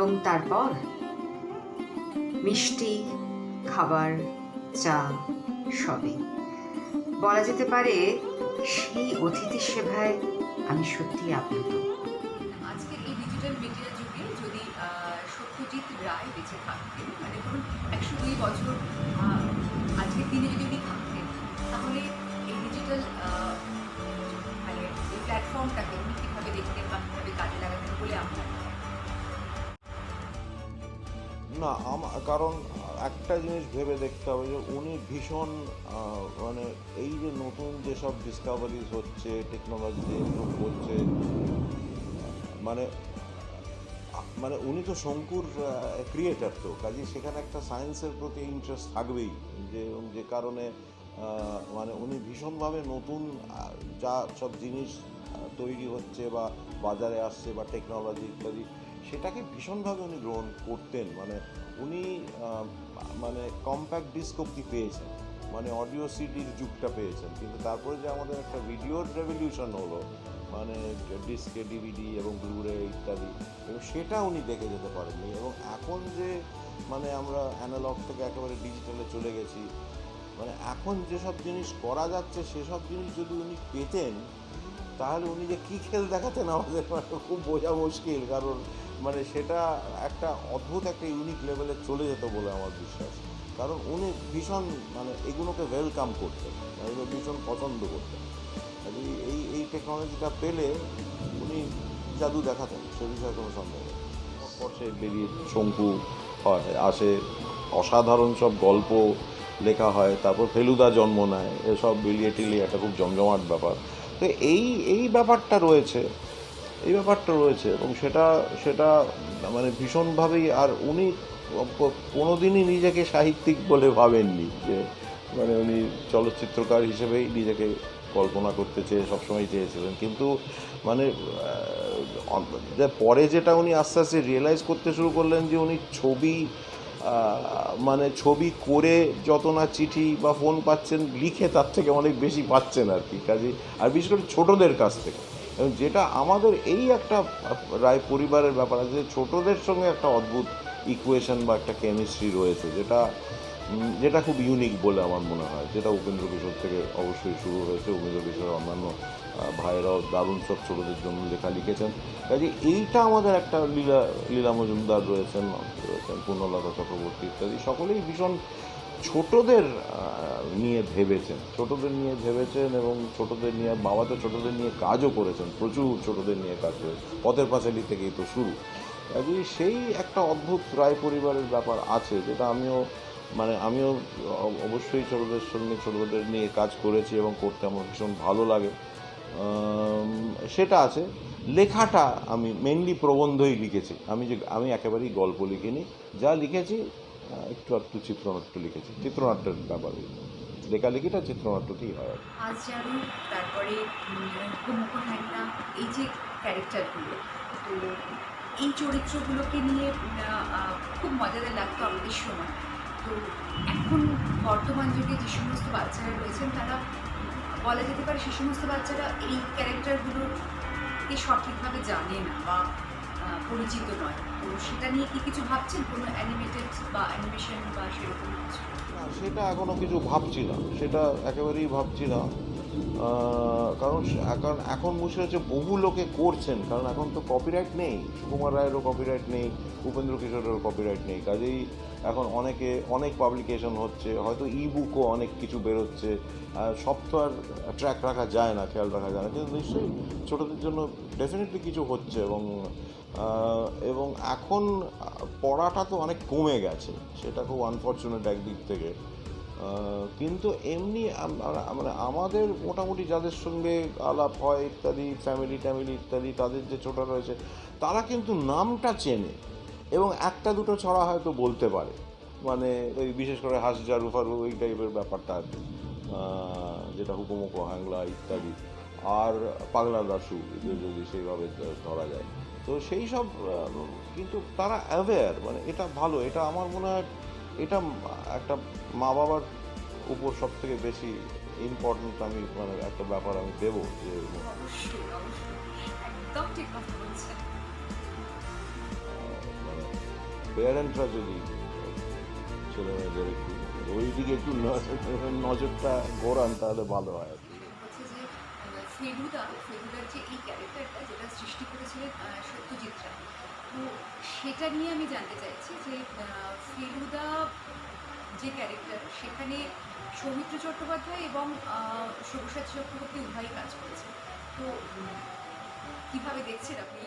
এবং তারপর মিষ্টি খাবার, চা সবই। বলা যেতে পারে সেই অতিথি সেভায় আমি সত্যি আপ্লুত। আজকে এই ডিজিটাল মিডিয়া যুগে যদি সত্যজিৎ রায় বেঁচে থাকতেন মানে ধরুন একশো দুই বছর না, আমার, কারণ একটা জিনিস ভেবে দেখতে হবে যে উনি ভীষণ মানে এই যে নতুন যেসব ডিসকাভারিজ হচ্ছে টেকনোলজিতে ইমপ্রুভ করছে মানে মানে উনি তো শঙ্কুর ক্রিয়েটার তো কাজে সেখানে একটা সায়েন্সের প্রতি ইন্টারেস্ট থাকবেই, যে যে কারণে মানে উনি ভীষণভাবে নতুন যা সব জিনিস তৈরি হচ্ছে বা বাজারে আসছে বা টেকনোলজি ইত্যাদি সেটাকে ভীষণভাবে উনি গ্রহণ করতেন। মানে উনি মানে কম্প্যাক্ট ডিস্ক অব্দি পেয়েছেন। মানে অডিও সিডির যুগটা পেয়েছেন। কিন্তু তারপরে যে আমাদের একটা ভিডিওর রেভলিউশন হলো মানে ডিস্কে ডিভিডি এবং ব্লুরে ইত্যাদি, এবং সেটা উনি দেখে যেতে পারেননি। এবং এখন যে মানে আমরা অ্যানালগ থেকে একেবারে ডিজিটালে চলে গেছি মানে এখন যেসব জিনিস করা যাচ্ছে, সেসব জিনিস যদি উনি পেতেন, তাহলে উনি যে কী খেল দেখাতেন আমাদের? মানে খুব বোঝা মুশকিল, কারণ মানে সেটা একটা অদ্ভুত একটা ইউনিক লেভেলে চলে যেত বলে আমার বিশ্বাস। কারণ উনি ভীষণ মানে এগুলোকে ওয়েলকাম করতেন, এগুলো ভীষণ পছন্দ করতেন। এই এই টেকনোলজিটা পেলে উনি জাদু দেখাতেন, সে বিষয়ে কোনো সন্দেহ নেই। সে বেরিয়ে শঙ্কু হয়, আসে, অসাধারণ সব গল্প লেখা হয়, তারপর ফেলুদা জন্ম নেয়, এসব বিলিয়ে টিলিয়ে একটা খুব জমজমাট ব্যাপার। তো এই এই ব্যাপারটা রয়েছে এই ব্যাপারটা রয়েছে এবং সেটা সেটা মানে ভীষণভাবেই আর উনি কোনো দিনই নিজেকে সাহিত্যিক বলে ভাবেননি যে মানে উনি চলচ্চিত্রকার হিসেবেই নিজেকে কল্পনা করতে চেয়ে সবসময় চেয়েছিলেন। কিন্তু মানে পরে যেটা উনি আস্তে আস্তে রিয়েলাইজ করতে শুরু করলেন যে উনি ছবি মানে ছবি করে যত না চিঠি বা ফোন পাচ্ছেন, লিখে তার থেকে অনেক বেশি পাচ্ছেন আর কি। কাজে আর বিশেষ করে ছোটদের কাছ থেকে। যেটা আমাদের এই একটা রায় পরিবারের ব্যাপার আছে যে ছোটদের সঙ্গে একটা অদ্ভুত ইকুয়েশন বা একটা কেমিস্ট্রি রয়েছে, যেটা যেটা খুব ইউনিক বলে আমার মনে হয়। যেটা উপেন্দ্র কিশোর থেকে অবশ্যই শুরু হয়েছে। উপেন্দ্র কিশোর অন্যান্য ভাইয়েরাও দারুণ সব ছোটদের জন্য লেখা লিখেছেন। কাজে এইটা আমাদের একটা লীলা লীলা মজুমদার রয়েছেন রয়েছেন পূর্ণলতা চক্রবর্তী ইত্যাদি। সকলেই ভীষণ ছোটদের নিয়ে ভেবেছেন, ছোটদের নিয়ে ভেবেছেন এবং ছোটদের নিয়ে বাবা তো ছোটদের নিয়ে কাজও করেছেন, প্রচুর ছোটদের নিয়ে কাজ করেছেন, পথের পাঁচালি থেকেই তো শুরু। কাজেই সেই একটা অদ্ভুত রায় পরিবারের ব্যাপার আছে, যেটা আমিও মানে আমিও অবশ্যই ছোটদের সঙ্গে ছোটদের নিয়ে কাজ করেছি এবং করতে আমার ভীষণ ভালো লাগে। সেটা আছে। লেখাটা আমি মেনলি প্রবন্ধই লিখেছি। আমি যে, আমি একেবারেই গল্প লিখিনি। যা লিখেছি একটু একটু চিত্রনাট্য লিখেছি। চিত্রনাট্যের ব্যাপারে লেখালেখিটা চিত্রনাট্যতেই হয় আজ তারপরে মুখ এই যে ক্যারেক্টারগুলো, তো এই চরিত্রগুলোকে নিয়ে খুব মজাদার লাগতো আমাদের সময়। তো এখন বর্তমান যুগে যে সমস্ত বাচ্চারা রয়েছেন, তারা বলা যেতে পারে সে সমস্ত বাচ্চারা এই ক্যারেক্টারগুলোকে সঠিকভাবে জানে না বা পরিচিত নয়। তো সেটা নিয়ে কি কিছু ভাবছেন? কোনো অ্যানিমেটেড বা অ্যানিমেশন বা সেরকম কিছু? সেটা এখনও কিছু ভাবছি না। সেটা একেবারেই ভাবছি না। কারণ কারণ এখন বসে হচ্ছে বহু লোকে করছেন, কারণ এখন তো কপিরাইট নেই। সুকুমার রায়েরও কপিরাইট নেই, উপেন্দ্র কিশোরেরও কপিরাইট নেই। কাজেই এখন অনেকে, অনেক পাবলিকেশন হচ্ছে, হয়তো ই বুকও অনেক কিছু বেরোচ্ছে। সব তো আর ট্র্যাক রাখা যায় না, খেয়াল রাখা যায় না। কিন্তু নিশ্চয়ই ছোটোদের জন্য ডেফিনেটলি কিছু হচ্ছে এবং এবং এখন পড়াটা তো অনেক কমে গেছে। সেটা খুব আনফর্চুনেট একদিক থেকে। কিন্তু এমনি মানে আমাদের মোটামুটি যাদের সঙ্গে আলাপ হয় ইত্যাদি ফ্যামিলি ট্যামিলি ইত্যাদি, তাদের যে ছোটা রয়েছে, তারা কিন্তু নামটা চেনে এবং একটা দুটো ছড়া হয়তো বলতে পারে। মানে ওই বিশেষ করে হাস জারু ফারু ওই টাইপের ব্যাপারটা আর যেটা হুকুমুকো হ্যাংলা ইত্যাদি আর পাগলা দাসু যদি সেইভাবে ধরা যায়। তো সেই সব কিন্তু তারা অ্যাওয়্যার মানে এটা ভালো, এটা আমার মনে হয় এটা একটা মা বাবার উপর সব থেকে বেশি ইম্পর্টেন্ট আমি মানে একটা ব্যাপার আমি দেব যে মানে প্যারেন্টরা যদি ছেলে মেয়েদের একটু ওই দিকে একটু নজরটা ঘোরান তাহলে ভালো হয়। আর কি সেটা নিয়ে আমি জানতে চাইছি যে ফেলুদা যে ক্যারেক্টার সেখানে সৌমিত্র চট্টোপাধ্যায় এবং সব্যসাচী চক্রবর্তী উভয়ই কাজ করেছে তো কীভাবে দেখছেন আপনি?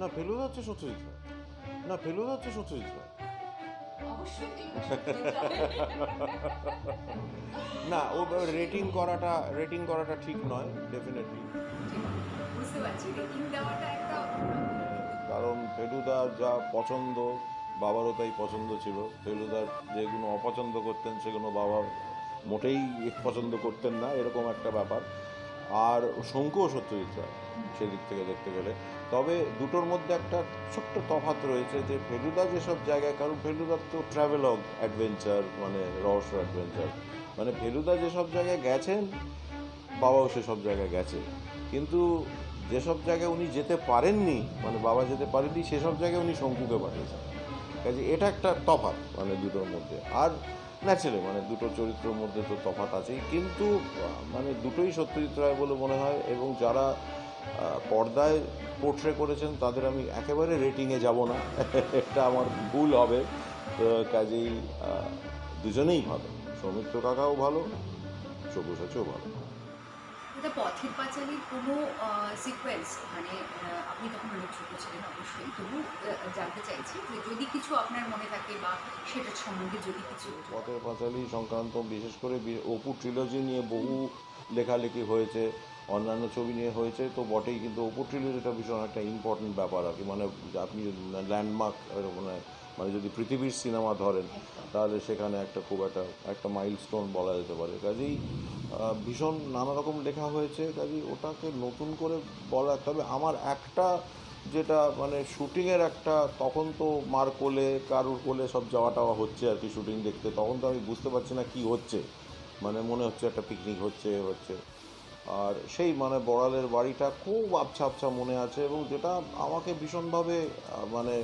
না ফেলুদা হচ্ছে সত্যজিৎ রায়। না ফেলুদা হচ্ছে সত্যজিৎ রায়। না ও রেটিং করাটা রেটিং করাটা ঠিক নয় ডেফিনেটলি বুঝতে পারছি। রেটিং দেওয়াটা একটা কারণ ফেলুদার যা পছন্দ, বাবারও তাই পছন্দ ছিল। ফেলুদার যেগুলো অপছন্দ করতেন সেগুলো বাবা মোটেই পছন্দ করতেন না, এরকম একটা ব্যাপার। আর শঙ্কুও সত্যজিৎ রায় সেদিক থেকে দেখতে গেলে। তবে দুটোর মধ্যে একটা ছোট্ট তফাৎ রয়েছে যে, ফেলুদা যেসব জায়গায়, কারণ ফেলুদার তো ট্রাভেলগ অ্যাডভেঞ্চার মানে রহস্য অ্যাডভেঞ্চার মানে ফেলুদা যেসব জায়গায় গেছেন, বাবাও সেসব জায়গায় গেছে। কিন্তু যেসব জায়গায় উনি যেতে পারেননি মানে বাবা যেতে পারেননি, সেসব জায়গায় উনি শঙ্কুকে পাঠিয়েছেন। কাজে এটা একটা তফাৎ মানে দুটোর মধ্যে। আর ন্যাচারালি মানে দুটো চরিত্রের মধ্যে তো তফাৎ আছেই। কিন্তু মানে দুটোই সত্যজিৎ রায় বলে মনে হয়, এবং যারা পর্দায় পোর্ট্রে করেছেন, তাদের আমি একেবারে রেটিংয়ে যাব না। এটা আমার ভুল হবে। তো কাজেই দুজনেই ভালো। সৌমিত্র কাকাও ভালো, সব্যসাচীও ভালো। এটা পথের পাঁচালীর কোনো সিকোয়েন্স মানে আপনি তখন অনেক ছোটো ছিলেন অবশ্যই। তবু জানতে চাইছি যে যদি কিছু আপনার মনে থাকে বা সেটার সম্বন্ধে যদি কিছু পথের পাঁচালী সংক্রান্ত বিশেষ করে অপু ট্রিলজি নিয়ে বহু লেখালেখি হয়েছে অন্যান্য ছবি নিয়ে হয়েছে তো বটেই কিন্তু অপু ট্রিলজিটা ভীষণ একটা ইম্পর্টেন্ট ব্যাপার আর কি। মানে আপনি ল্যান্ডমার্ক মানে মানে যদি পৃথিবীর সিনেমা ধরেন তাহলে সেখানে একটা খুব একটা একটা মাইলস্টোন বলা যেতে পারে। কাজেই ভীষণ নানা রকম লেখা হয়েছে কাজে ওটাকে নতুন করে বলা তবে আমার একটা যেটা মানে শুটিংয়ের একটা তখন তো মার কোলে, কারুর কোলে সব যাওয়া টাওয়া হচ্ছে আর কি শুটিং দেখতে। তখন তো আমি বুঝতে পারছি না কি হচ্ছে। মানে মনে হচ্ছে একটা পিকনিক হচ্ছে হচ্ছে। আর সেই মানে বড়ালের বাড়িটা খুব আবছা আবছা মনে আছে এবং যেটা আমাকে ভীষণভাবে মানে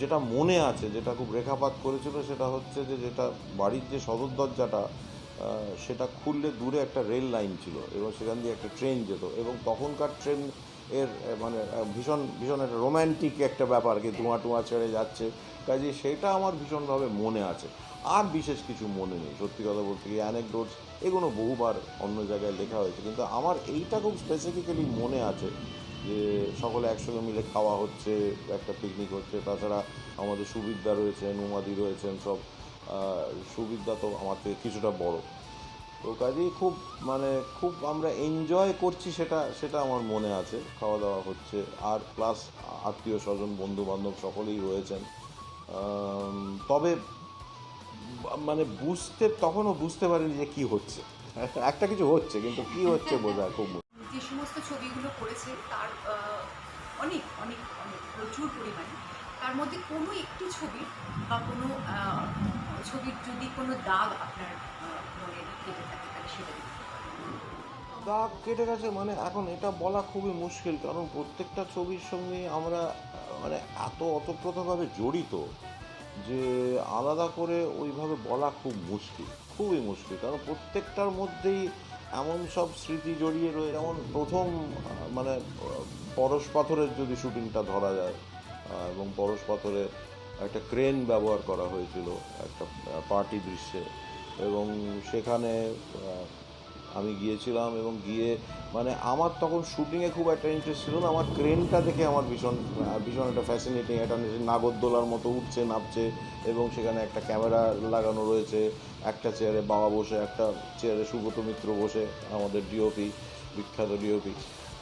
যেটা মনে আছে, যেটা খুব রেখাপাত করেছিল সেটা হচ্ছে যে যেটা বাড়ির যে সদর দরজাটা সেটা খুললে দূরে একটা রেল লাইন ছিল এবং সেখান দিয়ে একটা ট্রেন যেত এবং তখনকার ট্রেন এর মানে ভীষণ ভীষণ একটা রোম্যান্টিক একটা ব্যাপার কি ধোঁয়া টোঁয়া ছেড়ে যাচ্ছে। কাজে সেটা আমার ভীষণভাবে মনে আছে। আর বিশেষ কিছু মনে নেই। সত্যি কথা বলতে গিয়ে অ্যানেকডোটস এগুলো বহুবার অন্য জায়গায় লেখা হয়েছে। কিন্তু আমার এইটা খুব স্পেসিফিক্যালি মনে আছে যে সকলে একসঙ্গে মিলে খাওয়া হচ্ছে, একটা পিকনিক হচ্ছে। তাছাড়া আমাদের সুবিদ্যা রয়েছেন উমাদি রয়েছেন সব। সুবিদ্যা তো আমার থেকে কিছুটা বড়। তো কাজেই খুব মানে খুব আমরা এনজয় করছি সেটা সেটা আমার মনে আছে। খাওয়া দাওয়া হচ্ছে, আর প্লাস আত্মীয় স্বজন বন্ধু বান্ধব সকলেই রয়েছেন। তবে মানে বুঝতে, তখনও বুঝতে পারিনি যে কি হচ্ছে। একটা কিছু হচ্ছে, কিন্তু কি হচ্ছে বোঝা খুব যে সমস্ত ছবিগুলো করেছে, তার অনেক অনেক অনেক, প্রচুর পরিমাণে। তার মধ্যে কোনো একটি ছবি বা কোনো ছবির যদি কোনো দাগ আপনার মনে কেটে থাকে, তাহলে সেটা দাগ কেটে গেছে মানে এখন এটা বলা খুবই মুশকিল, কারণ প্রত্যেকটা ছবির সঙ্গে আমরা মানে এত অতপ্রতভাবে জড়িত যে আলাদা করে ওইভাবে বলা খুব মুশকিল, খুবই মুশকিল। কারণ প্রত্যেকটার মধ্যেই এমন সব স্মৃতি জড়িয়ে রয়ে, যেমন প্রথম মানে পরশ পাথরের যদি শুটিংটা ধরা যায় এবং পরশ পাথরে একটা ক্রেন ব্যবহার করা হয়েছিল একটা পার্টি দৃশ্যে। এবং সেখানে আমি গিয়েছিলাম এবং গিয়ে মানে আমার তখন শুটিংয়ে খুব একটা ইন্টারেস্ট ছিল না। আমার ক্রেনটা দেখে আমার ভীষণ ভীষণ একটা ফ্যাসিনেটিং একটা নাগরদোলার মতো উঠছে নামছে এবং সেখানে একটা ক্যামেরা লাগানো রয়েছে। একটা চেয়ারে বাবা বসে, একটা চেয়ারে সুব্রত মিত্র বসে, আমাদের ডিওপি বিখ্যাত ডিওপি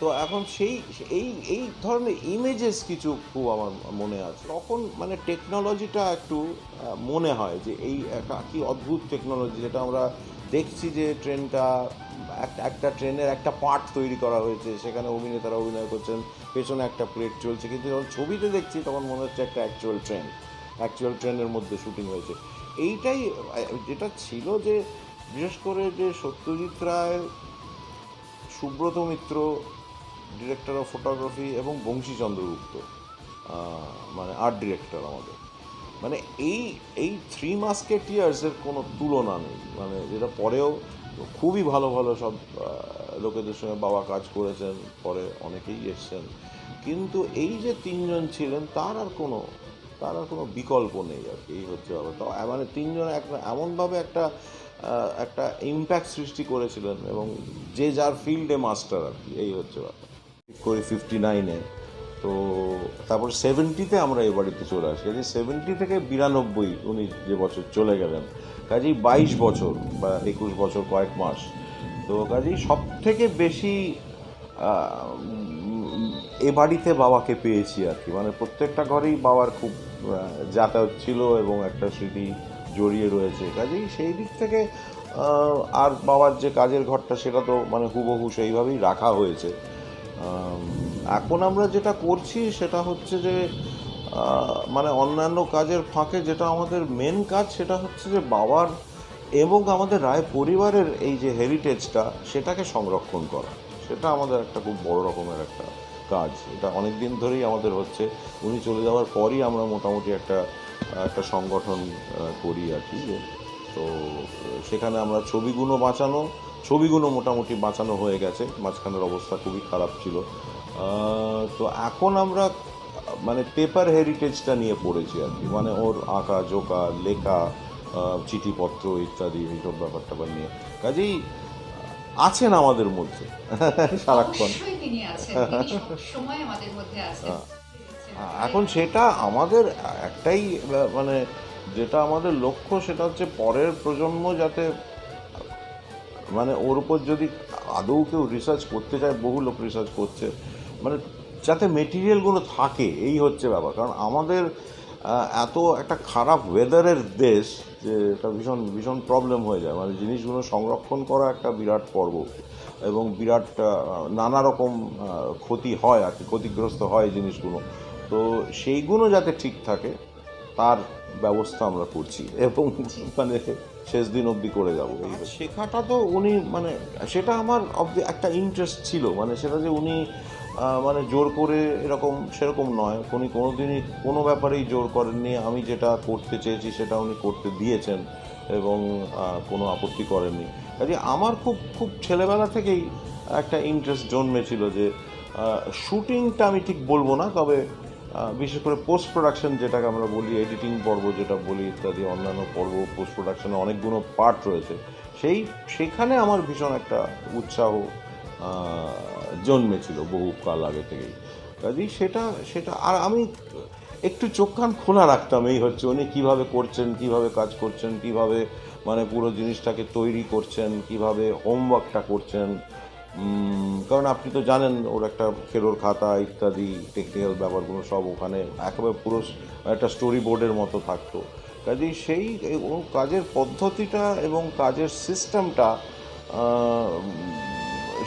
তো এখন সেই, এই এই ধরনের ইমেজেস কিছু খুব আমার মনে আছে। তখন মানে টেকনোলজিটা একটু মনে হয় যে এই একটা কি অদ্ভুত টেকনোলজি যেটা আমরা দেখছি যে ট্রেনটা এক- একটা ট্রেনের একটা পার্ট তৈরি করা হয়েছে। সেখানে অভিনেতারা অভিনয় করছেন, পেছনে একটা প্লেট চলছে। কিন্তু যখন ছবিতে দেখছি, তখন মনে হচ্ছে একটা অ্যাকচুয়াল ট্রেন অ্যাকচুয়াল ট্রেনের মধ্যে শুটিং হয়েছে। এইটাই, যেটা ছিল যে, বিশেষ করে যে Satyajit Ray, Subrata Mitra director of photography এবং বংশী চন্দ্রগুপ্ত। মানে আর্ট ডিরেক্টর আমাদের। মানে এই এই থ্রি মাস্কেটিয়ার্সের কোনো তুলনা নেই। মানে যেটা পরেও খুবই ভালো ভালো সব লোকেদের সঙ্গে বাবা কাজ করেছেন, পরে অনেকেই এসছেন। কিন্তু এই যে তিনজন ছিলেন, তার আর কোনো, তার আর কোনো বিকল্প নেই আর কি। এই হচ্ছে ব্যাপার। তো মানে তিনজন একটা এমনভাবে একটা একটা ইম্প্যাক্ট সৃষ্টি করেছিলেন এবং যে যার ফিল্ডে মাস্টার আর কি। এই হচ্ছে ব্যাপার। করি ফিফটি নাইনে তো তারপর সেভেন্টিতে আমরা এই বাড়িতে চলে আসি। কাজে সেভেন্টি থেকে বিরানব্বই উনি যে বছর চলে গেলেন, কাজেই বাইশ বছর বা একুশ বছর কয়েক মাস। তো কাজেই সব থেকে বেশি এ বাড়িতে বাবাকে পেয়েছি আর কি। মানে প্রত্যেকটা ঘরেই বাবার খুব যাতায়াত ছিল এবং একটা স্মৃতি জড়িয়ে রয়েছে। কাজেই সেই দিক থেকে আর বাবার যে কাজের ঘরটা সেটা তো মানে হুবহু সেইভাবেই রাখা হয়েছে। এখন আমরা যেটা করছি সেটা হচ্ছে যে মানে অন্যান্য কাজের ফাঁকে যেটা আমাদের মেন কাজ সেটা হচ্ছে যে বাবার এবং আমাদের রায় পরিবারের এই যে হেরিটেজটা সেটাকে সংরক্ষণ করা। সেটা আমাদের একটা খুব বড় রকমের একটা কাজ। এটা অনেক দিন ধরেই আমাদের হচ্ছে। উনি চলে যাওয়ার পরই আমরা মোটামুটি একটা একটা সংগঠন করি আর কি। তো সেখানে আমরা ছবিগুলো বাঁচানো ছবিগুলো মোটামুটি বাঁচানো হয়ে গেছে। মাঝখানের অবস্থা খুবই খারাপ ছিল। তো এখন আমরা মানে পেপার হেরিটেজটা নিয়ে পড়েছি আর কি। মানে ওর আঁকা জোকা লেখা চিঠিপত্র ইত্যাদি এইসব ব্যাপার ট্যাপার নিয়ে। কাজেই আছেন আমাদের মধ্যে সারাক্ষণ। এখন সেটা আমাদের একটাই মানে যেটা আমাদের লক্ষ্য সেটা হচ্ছে পরের প্রজন্ম যাতে মানে ওর উপর যদি আদৌ কেউ রিসার্চ করতে চায়, বহু লোক রিসার্চ করছে মানে যাতে মেটেরিয়ালগুলো থাকে, এই হচ্ছে ব্যাপার। কারণ আমাদের এত একটা খারাপ ওয়েদারের দেশ যে এটা ভীষণ ভীষণ প্রবলেম হয়ে যায়। মানে জিনিসগুলো সংরক্ষণ করা একটা বিরাট পর্ব এবং বিরাট নানা রকম ক্ষতি হয় আর কি, ক্ষতিগ্রস্ত হয় জিনিসগুলো। তো সেইগুলো যাতে ঠিক থাকে, তার ব্যবস্থা আমরা করছি। এবং মানে শেষ দিন অবধি করে যাব। শেখাটা তো উনি মানে সেটা আমার একটা ইন্টারেস্ট ছিল। মানে সেটা যে উনি মানে জোর করে এরকম সেরকম নয়। উনি কোনোদিনই কোনো ব্যাপারেই জোর করেননি। আমি যেটা করতে চেয়েছি সেটা উনি করতে দিয়েছেন এবং কোনো আপত্তি করেননি। কাজে আমার খুব খুব ছেলেবেলা থেকেই একটা ইন্টারেস্ট জন্মেছিল যে শুটিংটা আমি ঠিক বলব না তবে বিশেষ করে পোস্ট প্রোডাকশন যেটাকে আমরা বলি এডিটিং পর্ব যেটা বলি ইত্যাদি, অন্যান্য পর্ব পোস্ট প্রোডাকশনে অনেকগুলো পার্ট রয়েছে। সেই, সেখানে আমার ভীষণ একটা উৎসাহ জন্মেছিল বহু কাল আগে থেকেই। কাজেই সেটা সেটা, আর আমি একটু চোখ কান খোলা রাখতাম এই হচ্ছে, উনি কীভাবে করছেন, কীভাবে কাজ করছেন, কীভাবে মানে পুরো জিনিসটাকে তৈরি করছেন, কীভাবে হোমওয়ার্কটা করছেন কারণ আপনি তো জানেন ওর একটা খেলোর খাতা ইত্যাদি টেকনিক্যাল ব্যাপারগুলো সব ওখানে একেবারে পুরো একটা স্টোরি বোর্ডের মতো থাকতো। কাজেই সেই ও কাজের পদ্ধতিটা এবং কাজের সিস্টেমটা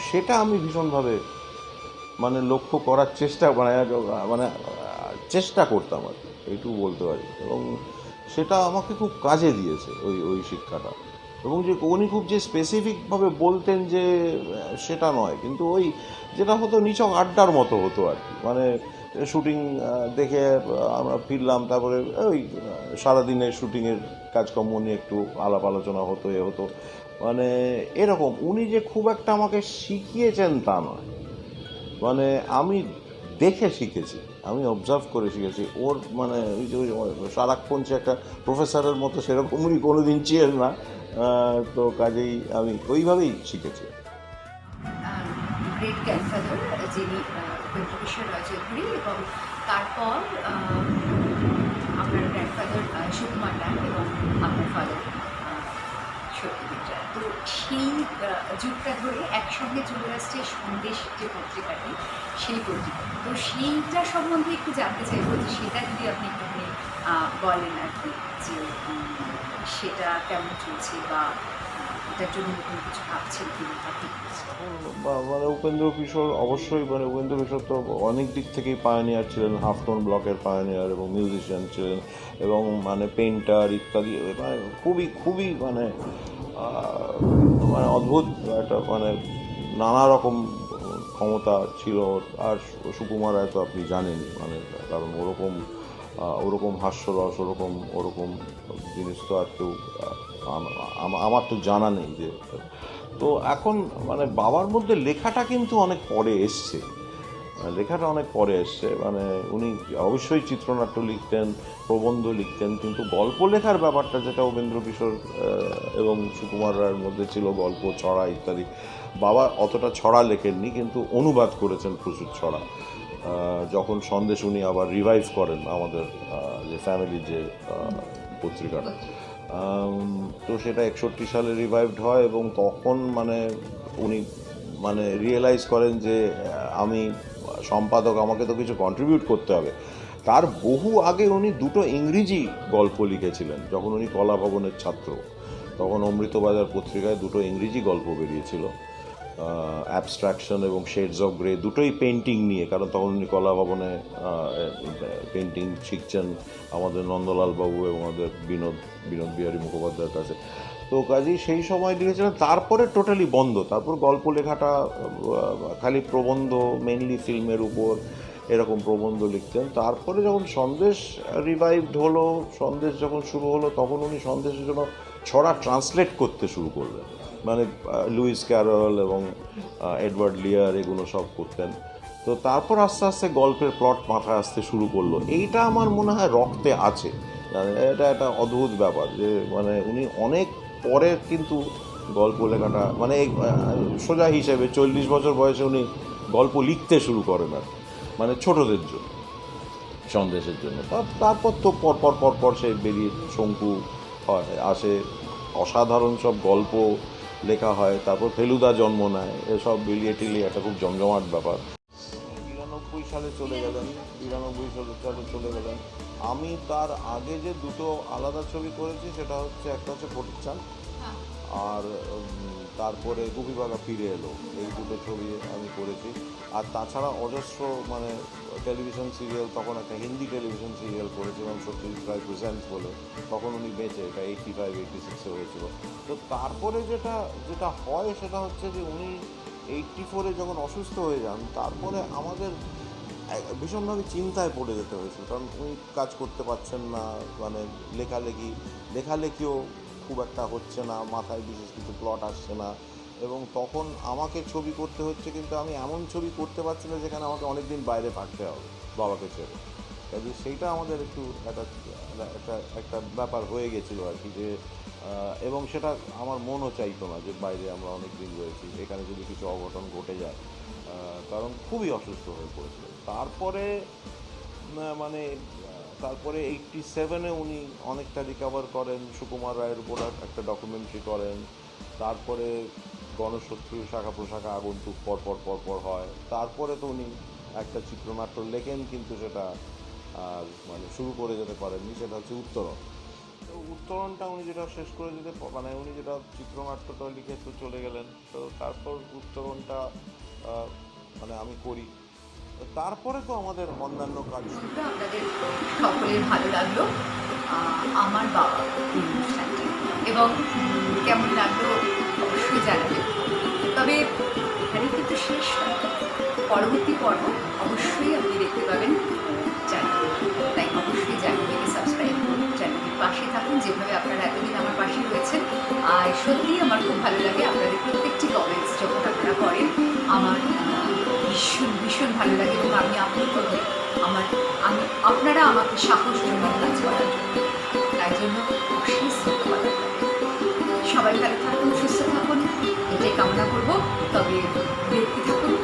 সেটা আমি ভীষণভাবে মানে লক্ষ্য করার চেষ্টা মানে মানে চেষ্টা করতাম আর কি, এইটুকু বলতে পারি। এবং সেটা আমাকে খুব কাজে দিয়েছে ওই ওই শিক্ষাটা। এবং যে উনি খুব যে স্পেসিফিকভাবে বলতেন যে সেটা নয়। কিন্তু ওই যেটা হতো নিচক আড্ডার মতো হতো আর কি। মানে শুটিং দেখে আমরা ফিরলাম তারপরে ওই আহ, সারাদিনের শুটিংয়ের কাজকর্ম নিয়ে একটু আলাপ আলোচনা হতো এ হতো। মানে এরকম উনি যে খুব একটা আমাকে শিখিয়েছেন তা নয়। মানে আমি দেখে শিখেছি আমি অবজার্ভ করে শিখেছি। ওর মানে ওই যে সারাক্ষণ যে একটা প্রফেসরের মতো সেরকম উনি কোনো দিন ছিলেন না। তো কাজেই আমি ওইভাবেই শিখেছি। যিনি এবং তারপর সুকুমার রায় এবং ফাদার তো সেই যুগটা ধরে একসঙ্গে চলে আসছে সন্দেশ যে পত্রিকাটি, সেই পত্রিকা তো সেইটা সম্বন্ধে একটু জানতে চাইব যে সেটা যদি আপনি একটুখানি বলেন আর কি যে সেটা কেমন চলছে বা মানে উপেন্দ্র কিশোর অবশ্যই মানে উপেন্দ্র কিশোর তো অনেক দিক থেকেই পায়োনিয়ার ছিলেন হাফটন ব্লকের পায়োনিয়ার এবং মিউজিশিয়ান ছিলেন এবং মানে পেন্টার ইত্যাদি মানে খুবই খুবই মানে মানে অদ্ভুত একটা মানে নানা রকম ক্ষমতা ছিল। আর সুকুমার তো আপনি জানেনই মানে কারণ ওরকম ওরকম হাস্যরস ওরকম ওরকম জিনিস তো আর কেউ আমার তো জানা নেই যে, তো এখন মানে বাবার মধ্যে লেখাটা কিন্তু অনেক পরে এসছে। মানে লেখাটা অনেক পরে এসছে। মানে উনি অবশ্যই চিত্রনাট্য লিখতেন, প্রবন্ধ লিখতেন, কিন্তু গল্প লেখার ব্যাপারটা যেটা উপেন্দ্র কিশোর এবং সুকুমার রায়ের মধ্যে ছিল গল্প, ছড়া ইত্যাদি, বাবা অতটা ছড়া লেখেননি, কিন্তু অনুবাদ করেছেন প্রচুর ছড়া। যখন সন্দেশ উনি আবার রিভাইভ করেন আমাদের যে ফ্যামিলির যে পত্রিকাটা। তো সেটা একষট্টি সালে রিভাইভড হয় এবং তখন মানে উনি মানে রিয়েলাইজ করেন যে আমি সম্পাদক, আমাকে তো কিছু কন্ট্রিবিউট করতে হবে। তার বহু আগে উনি দুটো ইংরেজি গল্প লিখেছিলেন, যখন উনি কলা ভবনের ছাত্র। তখন অমৃতবাজার পত্রিকায় দুটো ইংরেজি গল্প বেরিয়েছিল। অ্যাবস্ট্রাকশন এবং শেডস অফ গ্রে দুটোই পেন্টিং নিয়ে, কারণ তখন উনি কলা ভবনে পেন্টিং শিখছেন আমাদের নন্দলাল বাবু এবং আমাদের বিনোদ বিনোদ বিহারী মুখোপাধ্যায়ের কাছে। তো কাজেই সেই সময় লিখেছিলেন, তারপরে টোটালি বন্ধ। তারপর গল্প লেখাটা খালি প্রবন্ধ মেনলি ফিল্মের উপর এরকম প্রবন্ধ লিখতেন। তারপরে যখন সন্দেশ রিভাইভড হলো, সন্দেশ যখন শুরু হলো, তখন উনি সন্দেশের জন্য ছড়া ট্রান্সলেট করতে শুরু করলেন। মানে লুইস ক্যারল এবং এডওয়ার্ড লিয়ার এগুলো সব করতেন। তো তারপর আস্তে আস্তে গল্পের প্লট মাথায় আসতে শুরু করল। এইটা আমার মনে হয় রক্তে আছে। মানে এটা একটা অদ্ভুত ব্যাপার যে মানে উনি অনেক পরে কিন্তু গল্প লেখাটা মানে সোজা হিসেবে চল্লিশ বছর বয়সে উনি গল্প লিখতে শুরু করেন আর মানে ছোটদের জন্য, সন্দেশের জন্য। তার- তারপর তো পরপর পরপর পর পর সে বেরিয়ে শঙ্কু হয়, আসে। অসাধারণ সব গল্প লেখা হয় তারপর ফেলুদা জন্ম নেয় এসব বিলিয়ে টিলিয়ে একটা খুব জমজমাট ব্যাপার। বিরানব্বই সালে চলে গেলেন বিরানব্বই সালে সালে চলে গেলেন। আমি তার আগে যে দুটো আলাদা ছবি করেছি সেটা হচ্ছে একটা হচ্ছে ফটিকচান আর উম, তারপরে গুপিবাগা ফিরে এলো। এই দুটো ছবি আমি করেছি। আর তাছাড়া অজস্র মানে টেলিভিশন সিরিয়াল, তখন একটা হিন্দি টেলিভিশন সিরিয়াল করেছিলাম সত্যজিৎ রায় প্রেজেন্টস বলে। তখন উনি বেঁচে, এটা এইটটি ফাইভ এইটটি সিক্সে হয়েছিল। তো তারপরে যেটা যেটা হয় সেটা হচ্ছে যে উনি এইটটি ফোরে যখন অসুস্থ হয়ে যান, তারপরে আমাদের ভীষণভাবে চিন্তায় পড়ে যেতে হয়েছিল। কারণ উনি কাজ করতে পারছেন না মানে লেখালেখি, লেখালেখিও খুব একটা হচ্ছে না, মাথায় বিশেষ কিছু প্লট আসছে না। এবং তখন আমাকে ছবি করতে হচ্ছে, কিন্তু আমি এমন ছবি করতে পারছি না যেখানে আমাকে অনেক দিন বাইরে থাকতে হবে বাবাকে ছেড়ে। কাজে সেইটা আমাদের একটু একটা একটা একটা ব্যাপার হয়ে গেছিল আর কি যে এবং সেটা আমার মনও চাইতো না যে বাইরে আমরা অনেক দিন রয়েছি, এখানে যদি কিছু অঘটন ঘটে যায় কারণ খুবই অসুস্থ হয়ে পড়েছিল তারপরে মানে তারপরে এইটটি সেভেনে উনি অনেকটা রিকভার করেন। সুকুমার রায়ের উপর একটা ডকুমেন্টারি করেন। তারপরে গণশত্রু, শাখা প্রশাখা আগন্তুক পরপর পর পর পর হয়। তারপরে তো উনি একটা চিত্রনাট্য লেখেন, কিন্তু সেটা আর মানে শুরু করে যেতে পারেননি, সেটা হচ্ছে উত্তরণ। তো উত্তরণটা উনি যেটা শেষ করে যেতে মানে উনি যেটা চিত্রনাট্যটা লিখে তো চলে গেলেন। তো তারপর উত্তরণটা মানে আমি করি। তারপরে তো আমাদের অন্যান্য কাজ। আপনাদের সকলের ভালো লাগল। আমার বাবা এবং কেমন লাগল অবশ্যই জানাবেন। তবে এখানে কিন্তু শেষ পরবর্তী পর্ব অবশ্যই আপনি দেখতে পাবেন চ্যানেল। তাই অবশ্যই চ্যানেলটিকে সাবস্ক্রাইব করুন। চ্যানেলটির পাশে থাকুন। যেভাবে আপনারা এতদিন আমার পাশে রয়েছেন। আর সত্যিই আমার খুব ভালো লাগে। আপনাদের প্রত্যেকটি কমেন্টস যখন আপনারা করেন, আমার ভীষণ ভীষণ ভালো লাগে এবং আমি আপনি করব। আমার, আমি, আপনারা আমাকে সাহস জন্য কাজ করার জন্য। তাই জন্য অশেষ ধন্যবাদ সবাই ভালো থাকুন, সুস্থ থাকুন। এটাই কামনা করব। তবে দেখতে থাকুন।